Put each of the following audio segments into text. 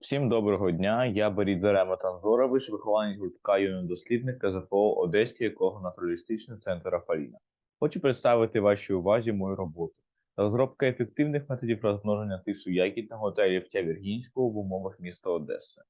Всім доброго дня. Я Борід Зарема Танзорович, вихованець гуртка юний дослідник КЗФО Одеський еколого-натуралістичний центр Афаліна. Хочу представити вашій увазі мою роботу. Розробка ефективних методів розмноження тису ягідного та олівця віргінського в умовах міста Одеси.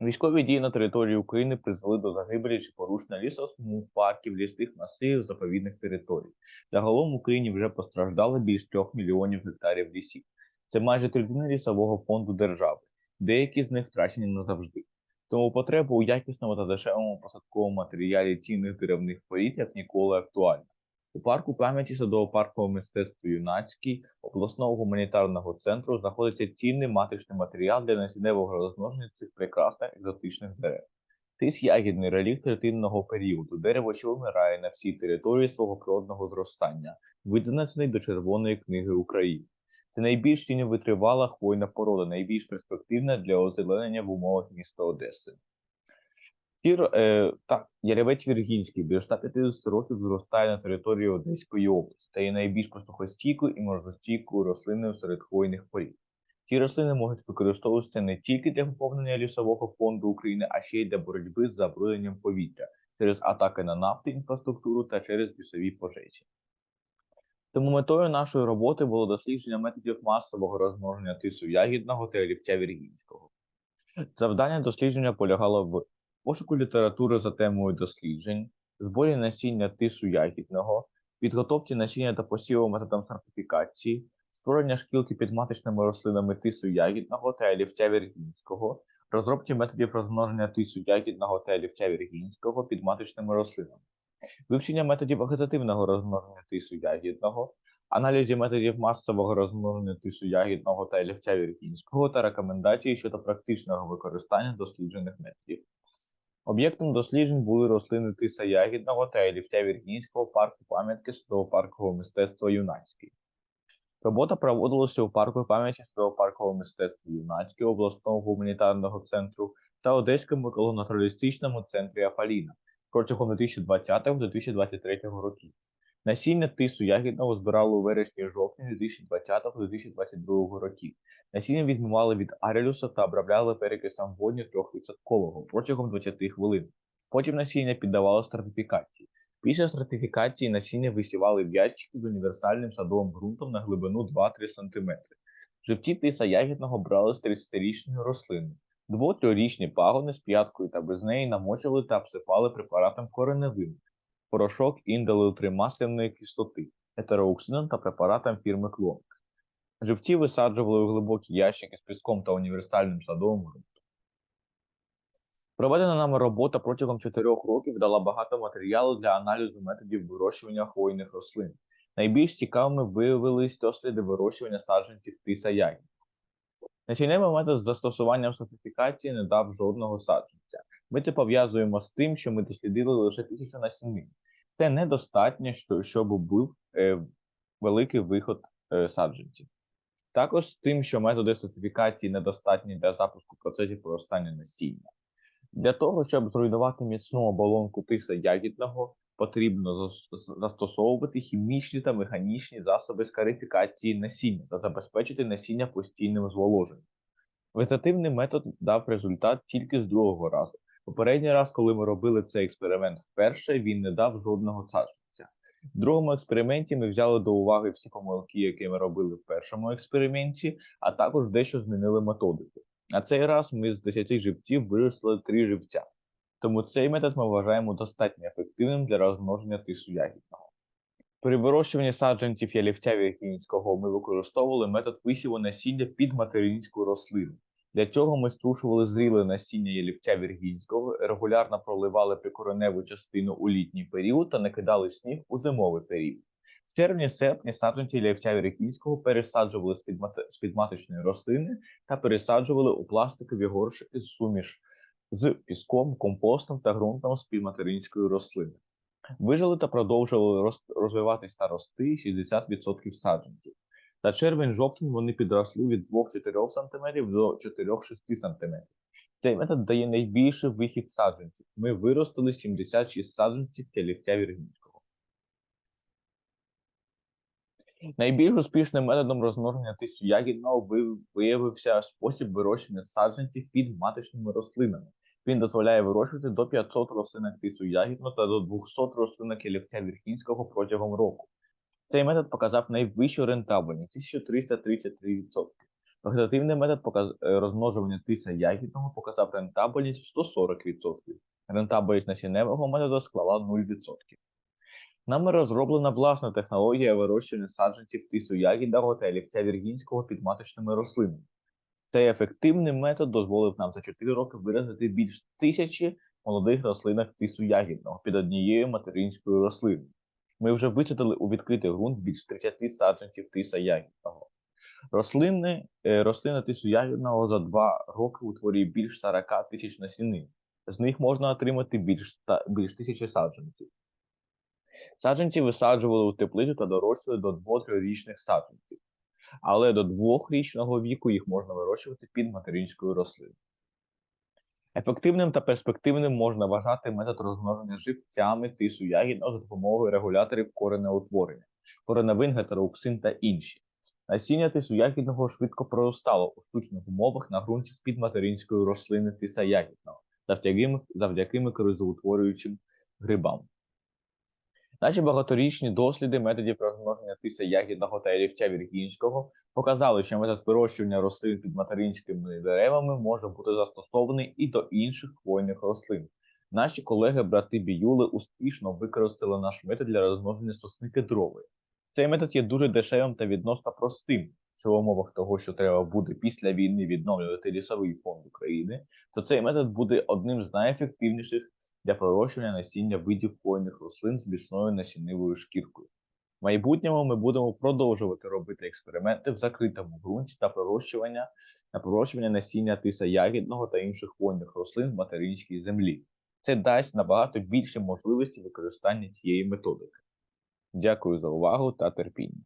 Військові дії на території України призвели до загибелі чи порушення лісосмуг, парків, лісних масивів, заповідних територій. Загалом в Україні вже постраждали більш трьох мільйонів гектарів лісів. Це майже третина лісового фонду держави деякі з них втрачені назавжди. Тому потреба у якісному та дешевому посадковому матеріалі цінних деревних порід як ніколи актуальна. У парку пам'яті садово-паркового мистецтва юнацький обласного гуманітарного центру знаходиться цінний маточний матеріал для насінневого розмноження цих прекрасних екзотичних дерев. Тис ягідний релік третинного періоду, дерево, що вимирає на всій території свого природного зростання, виданесений до Червоної книги України. Це найбільш тіньовитривала хвойна порода, найбільш перспективна для озеленення в умовах міста Одеси. Тір, е, так, Яревець Віргінський біля 150 років зростає на території Одеської області та є найбільш посухостійкою і морозостійкою рослиною серед хвойних порід. Ці рослини можуть використовуватися не тільки для поповнення лісового фонду України, а ще й для боротьби з забрудненням повітря через атаки на нафти, інфраструктуру та через лісові пожежі. Тому метою нашої роботи було дослідження методів масового розмноження тису ягідного та олівця віргінського. Завдання дослідження полягало в пошуку літератури за темою досліджень, зборі насіння тису ягідного, підготовці насіння та посіву методом сертифікації, створення шкілки під маточними рослинами тису ягідного та олівця віргінського, розробці методів розмноження тису ягідного та олівця віргінського під маточними рослинами вивчення методів вегетативного розмноження тису ягідного, аналізі методів масового розмноження тису ягідного та елівця віргінського та рекомендації щодо практичного використання досліджених методів. Об'єктом досліджень були рослини тиса ягідного та елівця віргінського парку пам'ятки садово-паркового мистецтва Юнацький. Робота проводилася у парку пам'яті садово-паркового мистецтва Юнацький обласного гуманітарного центру та Одеському еколонатуралістичному центрі Афаліна протягом 2020-2023 років. Насіння тису ягідного збирали у вересні-жовтні 2020-2022 років. Насіння відмивали від арелюса та обробляли перекисом водню 3% протягом 20 хвилин. Потім насіння піддавало стратифікації. Після стратифікації насіння висівали в ящики з універсальним садовим ґрунтом на глибину 2-3 см. Живці тиса ягідного брали з 30-річної рослини. Дво-трьорічні пагони з п'яткою та без неї намочили та обсипали препаратом кореневин, порошок індолеутримасляної кислоти, етероуксином та препаратом фірми Клонк. Живці висаджували у глибокі ящики з піском та універсальним садовим ґрунтом. Проведена нами робота протягом 4 років дала багато матеріалу для аналізу методів вирощування хвойних рослин. Найбільш цікавими виявились досліди вирощування саджанців тиса ягід. Насінневий метод з застосуванням сертифікації не дав жодного саджанця. Ми це пов'язуємо з тим, що ми дослідили лише тисячу насінин. Це недостатньо, щоб був е, великий виход е, саджанців. Також з тим, що методи сертифікації недостатні для запуску процесів проростання насіння. Для того, щоб зруйнувати міцну оболонку тиса ягідного, потрібно застосовувати хімічні та механічні засоби скарифікації насіння та забезпечити насіння постійним зволоженням. Вегетативний метод дав результат тільки з другого разу. Попередній раз, коли ми робили цей експеримент вперше, він не дав жодного саджанця. В другому експерименті ми взяли до уваги всі помилки, які ми робили в першому експерименті, а також дещо змінили методику. На цей раз ми з 10 живців виросли 3 живця. Тому цей метод ми вважаємо достатньо ефективним для розмноження тису ягідного. При вирощуванні саджанців ялівця віргінського ми використовували метод висіву насіння під материнську рослину. Для цього ми струшували зріле насіння ялівця віргінського, регулярно проливали прикореневу частину у літній період та накидали сніг у зимовий період. В червні-серпні саджанці ялівця віргінського пересаджували з підматочної рослини та пересаджували у пластикові горшики з суміш з піском, компостом та ґрунтом з півматеринської рослини. Вижили та продовжували розвиватись та рости 60% саджанців. За червень-жовтень вони підросли від 2-4 см до 4-6 см. Цей метод дає найбільший вихід саджанців. Ми виростили 76 саджанців тялівця віргінського. Найбільш успішним методом розмноження тису ягідного виявився спосіб вирощування саджанців під маточними рослинами. Він дозволяє вирощувати до 500 рослинок тису ягідного та до 200 рослинок ялівця вірхінського протягом року. Цей метод показав найвищу рентабельність 1333%. Вегетативний метод е, розмножування тиса ягідного показав рентабельність в 140%. Рентабельність насінневого методу склала 0%. Нами розроблена власна технологія вирощування саджанців тису ягідного та олівця віргінського під маточними рослинами. Цей ефективний метод дозволив нам за 4 роки виразити більш тисячі молодих рослинок тису ягідного під однією материнською рослиною. Ми вже висадили у відкритий ґрунт більш 30 саджанців тиса ягідного. Рослини, е, рослина тису ягідного за 2 роки утворює більш 40 тисяч насінин. З них можна отримати більш, більш тисячі саджанців. Саджанці висаджували у теплицю та дорощували до 2-3-річних саджанців. Але до 2-річного віку їх можна вирощувати під материнською рослиною. Ефективним та перспективним можна вважати метод розмноження живцями тису ягідного за допомогою регуляторів коренеутворення, кореневин, гетероуксин та інші. Насіння тису ягідного швидко проростало у штучних умовах на ґрунті з-під материнської рослини тиса ягідного завдяки, завдяки микоризоутворюючим грибам. Наші багаторічні досліди методів розмноження тиса ягідного та олівця віргінського показали, що метод вирощування рослин під материнськими деревами може бути застосований і до інших хвойних рослин. Наші колеги-брати Біюли успішно використали наш метод для розмноження сосни кедрової. Цей метод є дуже дешевим та відносно простим. Що в умовах того, що треба буде після війни відновлювати лісовий фонд України, то цей метод буде одним з найефективніших для пророщування насіння видів хвойних рослин з міцною насінневою шкіркою. В майбутньому ми будемо продовжувати робити експерименти в закритому ґрунті та пророщування на пророщування насіння тиса ягідного та інших хвойних рослин в материнській землі. Це дасть набагато більше можливості використання цієї методики. Дякую за увагу та терпіння.